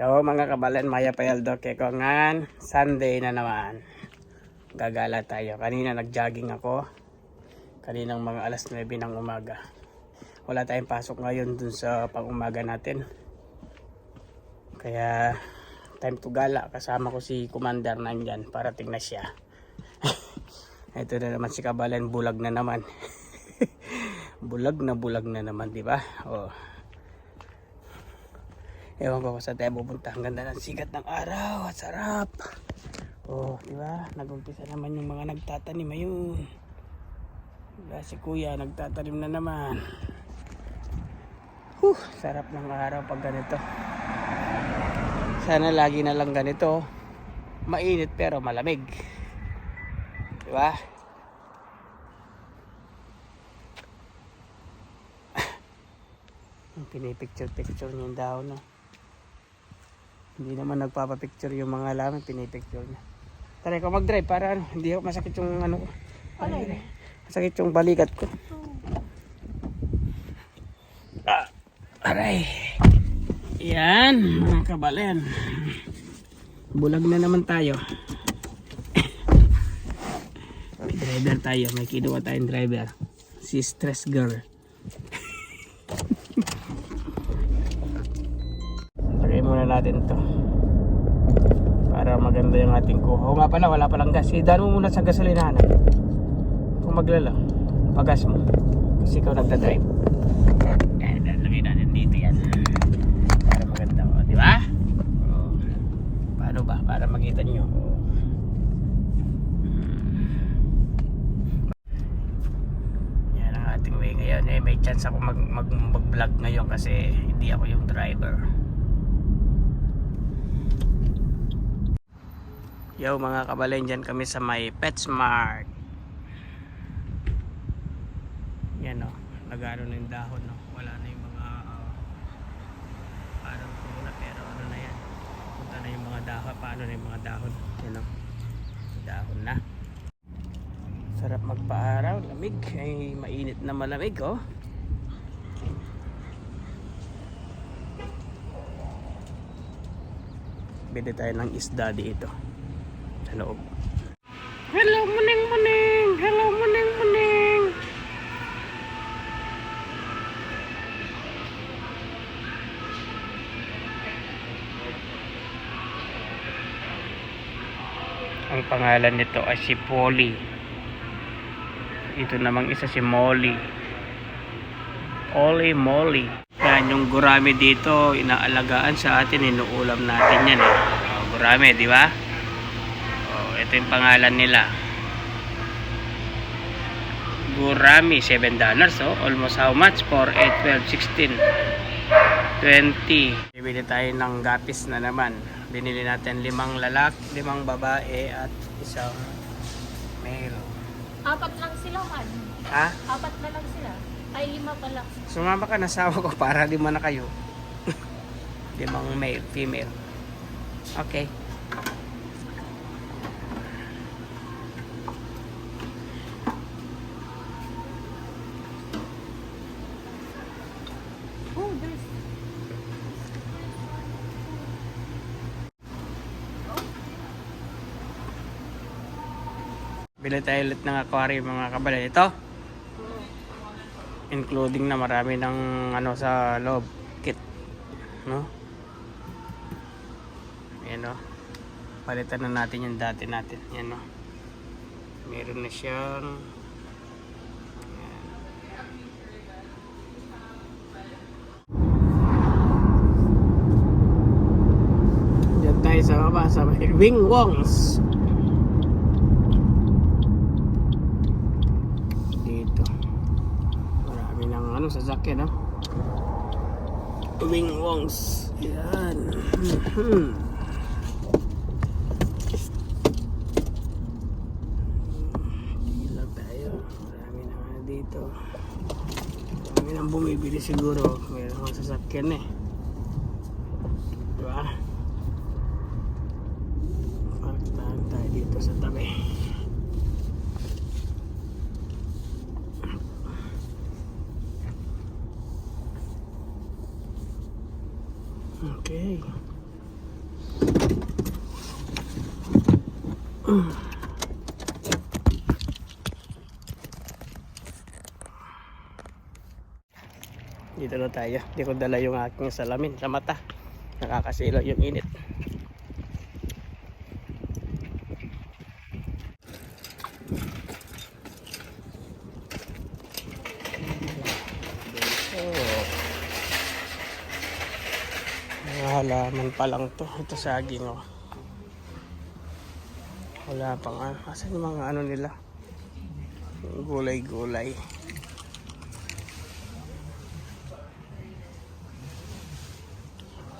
Yo mga kabalan, Maya Payaldo Keko ngan, Sunday na naman. Gagala tayo. Kanina nag-jogging ako. Kaninang mga alas 9 ng umaga. Wala tayong pasok ngayon dun sa pang-umaga natin. Kaya time to gala. Kasama ko si Commander nandyan. Parating na siya. Ito na naman si Kabalan, bulag na naman. bulag na bulag na naman, di ba? Oh. Ewan ko kung saan tayo pupunta. Ang ganda ng sigat ng araw. At sarap. Oh, di ba? Nag-umpisa naman yung mga nagtatanim. Ayun. Diba, si kuya nagtatanim na naman. Huh, sarap ng araw pag ganito. Sana lagi na lang ganito. Mainit pero malamig. Di ba? Pinipicture-picture niya yung dahon. No? Hindi naman nagpapapicture yung mga laman, pinipicture niya. Tara ko mag-drive para ano, hindi ako masakit yung ano ko. Ano Masakit yung balikat ko. Ah, aray. Yan, mga kabalen. Bulag na naman tayo. May driver tayo, may kinuha tayong driver. Si Stress Girl. Natin to para maganda yung ating kuha. O nga pala, wala palang gas. Idaan mo muna sa gasolinahan. Kung maglala, pagas mo. Kasi ikaw nagdadrive. Yan, lagay natin dito yan. Para maganda. O, di ba? O, paano ba? Para makita nyo. Yan ang ating way ngayon. Eh, may chance ako mag, mag, mag-vlog ngayon kasi hindi ako yung driver. Yo mga kabalen, dyan kami sa may PetSmart. Yan o, nagano na yung dahon no. Wala na yung mga uh, parang puna pero ano na yan. Punta na yung mga dahon, paano na yung mga dahon. Yan o, dahon na. Sarap magpa-araw, lamig. Ay, mainit na malamig oh. Bili tayo ng isda dito sa loob. Hello, muning muning! Hello, muning muning! Ang pangalan nito ay si Polly. Ito namang isa si Molly. Polly Molly. Yan yung gurami dito, inaalagaan sa atin, inuulam natin yan eh. Oh, gurami, di ba? Ito yung pangalan nila. Gurami, 7 dollars. Oh. Almost how much? For 8, 12, 16, 20. Bibili tayo ng gapis na naman. Binili natin limang lalak, limang babae at isang male. Apat lang sila, man. Ha? Apat na lang sila. Ay, lima pala. Sumama ka na asawa ko para lima na kayo. limang male, female. Okay. Oh, there's... Bili tayo ulit ng aquarium mga kabalay. Ito, including na marami ng ano sa loob kit. No? Ayan o. Palitan na natin yung dati natin. Yan o. Meron na siyang Ayan. Diyan tayo sa baba sa Wing Wongs. dito marami ng ano sasakyan no wing wongs. Yan. Na ano dito. Marami nang bumibili siguro. Mayroon mga sasakyan eh. Diba? Park tayo dito sa tabi Okay. Dito na tayo. Hindi ko dala yung aking salamin sa mata. Nakakasilaw yung init. Halaman pa lang to. Ito saging oh. Wala pang ano. Asan yung mga ano nila? Gulay-gulay.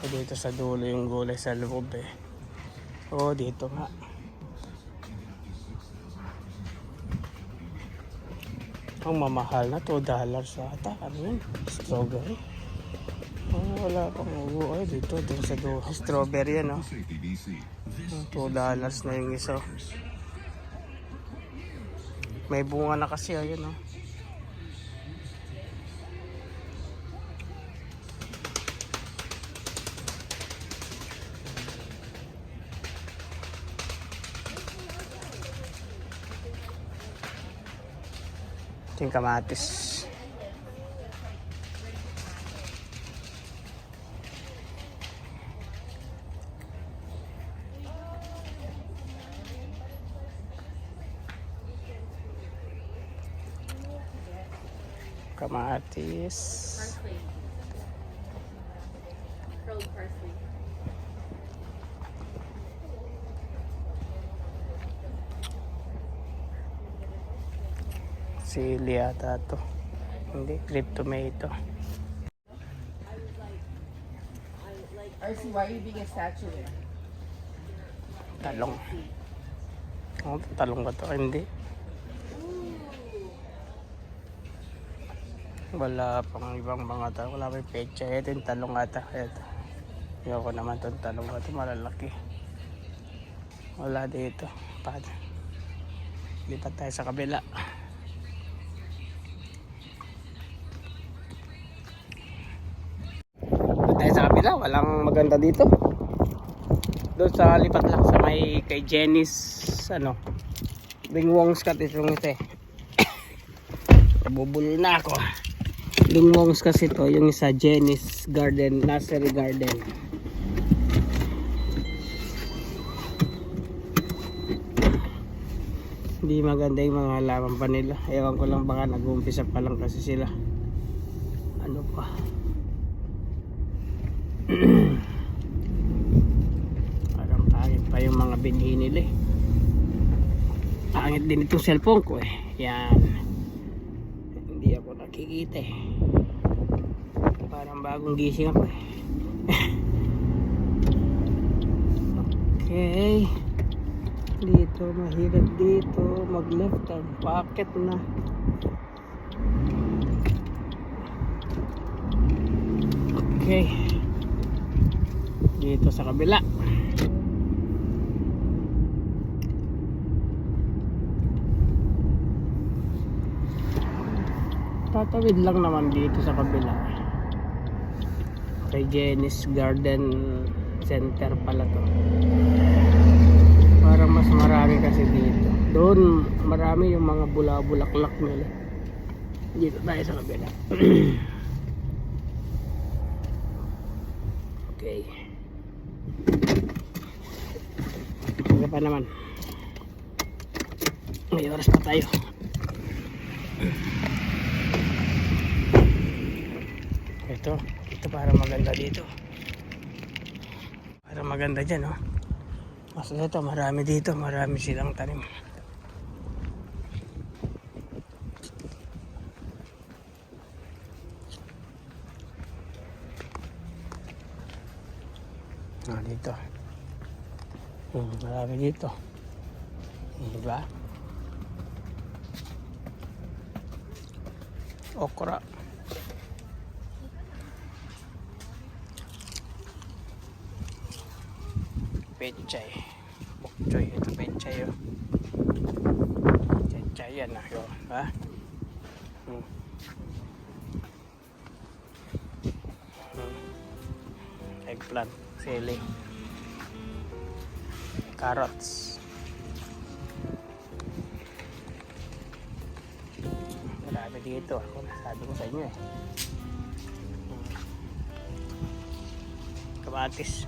O, dito sa dulo yung gulay sa loob eh. Oo, dito nga. Ang mamahal na, 2 dollars ata. Ano yun? Strawberry. Oh, wala pang. Ay, dito, dito sa dulo. Strawberry yan, oh. 2 dollars na yung isa. May bunga na kasi, ayun, oh. Yung kamatis. Kamatis. Parsley. Rolled parsley. Sili ata to. Hindi, grape tomato. RC, why are you being a statue there? Talong. Oh, talong ba to? Ay, Hindi. Wala pang ibang mga talong. Wala may pecha. Ito yung talong ata. Ito. Ayoko naman itong talong. Ito malalaki. Wala dito. Pad. Lipat tayo sa kabila. Lipat tayo sa kabila. Walang maganda dito. Doon sa lipat lang sa may kay Jenny's ano. Bingwong's kat itong ito eh. Nabubulol na ako. Bingwong's kasi to yung isa Jenny's Garden, Nursery Garden. Hindi maganda yung mga halaman pa nila. Ewan ko lang baka nag-uumpisa pa lang kasi sila. Ano pa. Parang pangit pa yung mga binhi nila eh. Pangit din itong cellphone ko eh. Yan. Hindi ako nakikita eh. Parang bagong gising ako eh. okay. Dito, mahirap dito. Mag left turn. Bakit na? Okay. Dito sa kabila. Tatawid lang naman dito sa kabila. Kay Jenny's Garden Center pala to. Para mas marami kasi dito. Doon marami yung mga bula-bulaklak nila. Dito tayo sa kabila. okay. Kaya pa naman. May oras pa tayo. Ito, ito para maganda dito. Para maganda dyan, oh. Mas ito, marami dito, marami silang tanim. Ah, dito. Hmm, marami dito. Diba? Okra. pechay bokchoy ito pechay yun pechay yan ah yun ha? Hmm. Hmm. Eggplant selling carrots. Marami dito ako nasabi ko sa inyo eh kamatis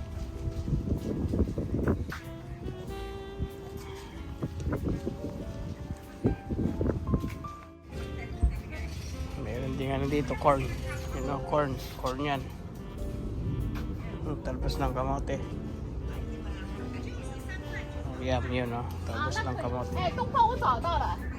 Meron din ano dito, corn. You know, corn. Corn yan. Ang Talbos ng kamote. Yum, yun oh. Talbos ng kamote. 哎，冬瓜我找到了，冬瓜